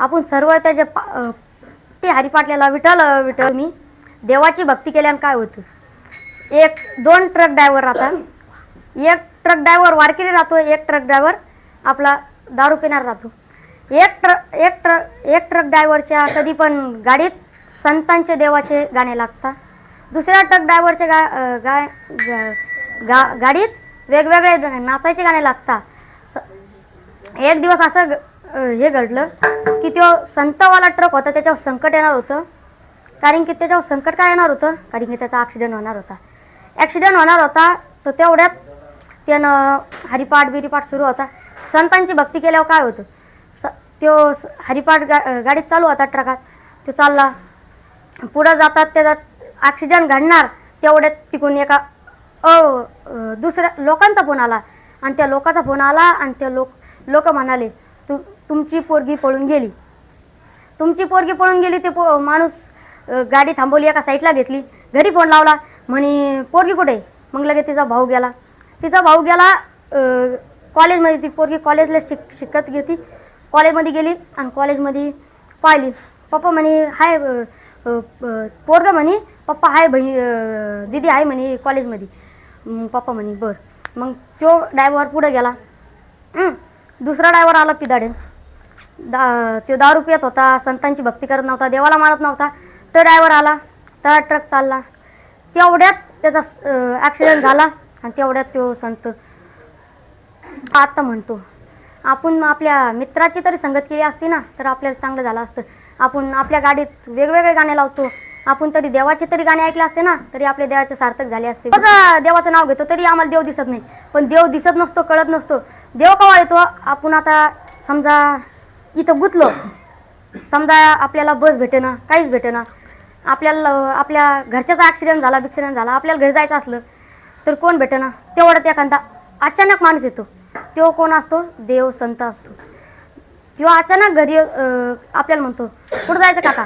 आपण सर्व त्याच्या पा ते हरिपाटल्याला विठल विठल मी देवाची भक्ती केल्यानं काय होतं? एक दोन ट्रक ड्रायव्हर राहतात. एक ट्रक ड्रायव्हर वारकरी राहतो एक ट्रक ड्रायव्हर आपला दारू पिणार राहतो. एक ट्रक एक ट्र एक ट्रक ड्रायव्हरच्या कधी पण गाडीत संतांचे देवाचे गाणे लागतात. दुसऱ्या ट्रक ड्रायव्हरच्या गा गा गा- गाडीत वेगवेगळे नाचायचे गाणे लागतात. स- एक दिवस असं ग- हे घडलं. तो संतवाला ट्रक होता त्याच्यावर संकट येणार होतं. कारण की त्याच्यावर संकट काय येणार होतं? कारण की त्याचा ॲक्सिडेंट होणार होता. ॲक्सिडेंट होणार होता तर तेवढ्यात त्यानं हरिपाठ बिरिपाठ सुरू होता. संतांची भक्ती केल्यावर काय होतं? स तो स- हरिपाठ गा गाडीत चालू होता ट्रकात तो चालला. पुढं जातात त्याचा ॲक्सिडेंट घडणार तेवढ्यात तिकून एका अ अ, दुसऱ्या लोकांचा फोन आला. आणि त्या लोकांचा फोन आला आणि त्या लोक लोक म्हणाले तु तुमची पोरगी पळून गेली. तुमची पोरगी पळून गेली ते पो माणूस गाडी थांबवली एका साईडला घेतली. घरी फोन लावला म्हणे पोरगी कुठे आहे? मग लगेच तिचा भाऊ गेला. तिचा भाऊ गेला कॉलेजमध्ये ती पोरगी कॉलेजला शिक शिकत घेती कॉलेजमध्ये गेली आणि कॉलेजमध्ये पाहिली. पप्पा म्हणे हाय पोरग पोरगं म्हणे पप्पा हाय बही दिदी दीदी आहे म्हणे कॉलेजमध्ये पप्पा म्हणे बरं. मग तो डायव्हर पुढे गेला. दुसरा डायव्हर आला पिदाडे दा तो दारू पियत होता संतांची भक्ती करत नव्हता देवाला मानत नव्हता. तो ड्रायव्हर आला त्याला ट्रक चालला. तेवढ्यात त्याचा ॲक्सिडेंट झाला आणि तेवढ्यात तो संत आता म्हणतो आपण आपल्या मित्राची तरी संगत केली असती ना तर आपल्याला चांगलं झालं असतं. आपण आपल्या गाडीत वेगवेगळे गाणे लावतो. आपण तरी देवाचे तरी गाणे ऐकले असते ना तरी आपल्या देवाचे सार्थक झाले असते. देवाचं नाव घेतो तरी आम्हाला देव दिसत नाही. पण देव दिसत नसतो कळत नसतो. देव केव्हा येतो? आपण आता समजा इथं गुंतलो. समजा आपल्याला बस भेटेना काहीच भेटेना. आपल्याला आपल्या घरच्याचा ॲक्सिडेंट झाला बिक्सिडेंट झाला आपल्याला घरी जायचं असलं तर कोण भेटेना? तेवढ्यात एखादा अचानक माणूस येतो. तो कोण असतो? देव संत असतो. तो अचानक घरी आपल्याला म्हणतो कुठं जायचं काका?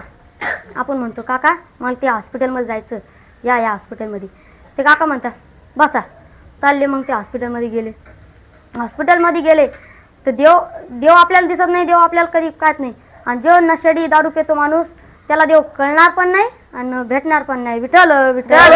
आपण म्हणतो काका मला ते हॉस्पिटलमध्ये जायचं. या या हॉस्पिटलमध्ये ते काका म्हणतात बसा. चालले मग ते हॉस्पिटलमध्ये गेले. हॉस्पिटलमध्ये गेले. तर देव देव आपल्याला दिसत नाही देव आपल्याला कधी कळत नाही. आणि जो नशेडी दारू पितो माणूस त्याला देव कळणार पण नाही आणि भेटणार पण नाही. विठ्ठल विठ्ठल.